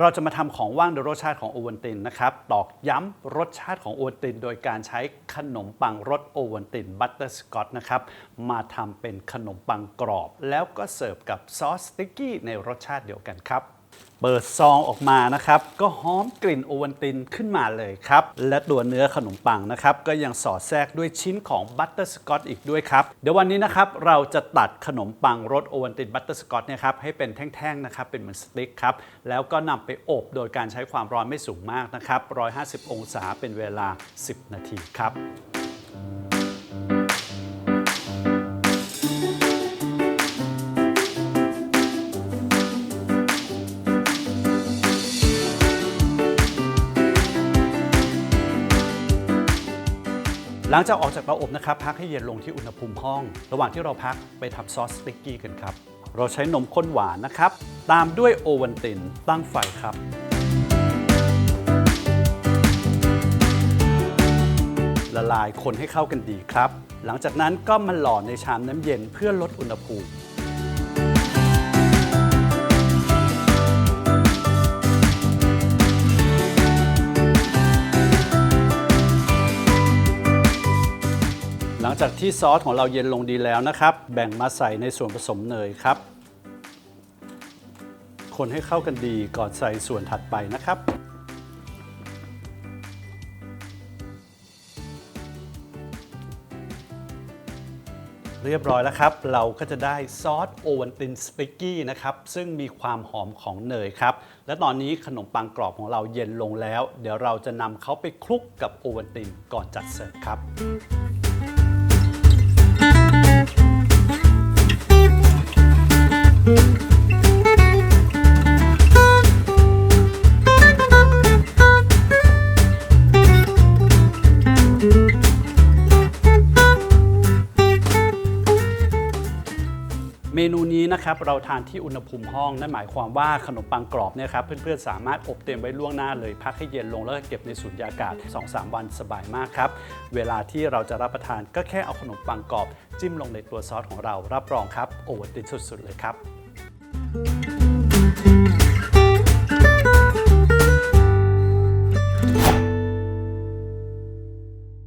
เราจะมาทำของว่างโดยรสชาติของโอวัลตินนะครับตอกย้ำรสชาติของโอวัลติน โดยการใช้ขนมปังรสโอวัลตินบัตเตอร์สกอตนะครับมาทำเป็นขนมปังกรอบ แล้วก็เสิร์ฟกับซอสสติ๊กกี้ในรสชาติเดียวกันครับ เปิดซองออกมานะครับ ก็หอมกลิ่นโอวัลตินขึ้นมาเลยครับ และตัวเนื้อขนมปังนะครับ ก็ยังสอดแทรกด้วยชิ้นของบัตเตอร์สกอตอีกด้วยครับ เดี๋ยววันนี้นะครับ เราจะตัดขนมปังรสโอวัลตินบัตเตอร์สกอตเนี่ยครับให้เป็นแท่งๆนะครับ เป็นเหมือนสติ๊กครับ แล้วก็นำไปอบโดยการใช้ความร้อนไม่สูงมากนะครับ 150 องศาเป็นเวลา 10 นาทีครับ หลังจากออกจากเตาอบนะครับพักให้เย็นลงที่อุณหภูมิห้อง ระหว่างที่เราพักไปทำซอสสติ๊กกี้กันครับเราใช้นมข้นหวานนะครับ ตามด้วยโอวัลตินตั้งไฟครับละลายคนให้เข้ากันดีครับ หลังจากนั้นก็มาหล่อในชามน้ำเย็นเพื่อลดอุณหภูมิ งจากที่ซอสของเราเย็นลงดีแล้วนะครับ แบ่งมาใส่ในส่วนผสมเนยครับ คนให้เข้ากันดีก่อนใส่ส่วนถัดไปนะครับ เรียบร้อยแล้วครับ เราก็จะได้ซอสโอวัลตินสปิกกี้นะครับ ซึ่งมีความหอมของเนยครับ และตอนนี้ขนมปังกรอบของเราเย็นลงแล้ว เดี๋ยวเราจะนำเขาไปคลุกกับโอวัลตินก่อนจัดเสิร์ฟครับ เมนูนี้นะครับเราทานที่อุณหภูมิห้อง นั่นหมายความว่าขนมปังกรอบเนี่ยครับเพื่อนๆสามารถอบเตรียมไว้ล่วงหน้าเลย พักให้เย็นลงแล้วก็เก็บในสุญญากาศ 2-3 วันสบายมากครับ เวลาที่เราจะรับประทานก็แค่เอาขนมปังกรอบ จิ้มลงในตัวซอสของเรารับรองครับ โอวัลตินสุดๆเลยครับ Thank you.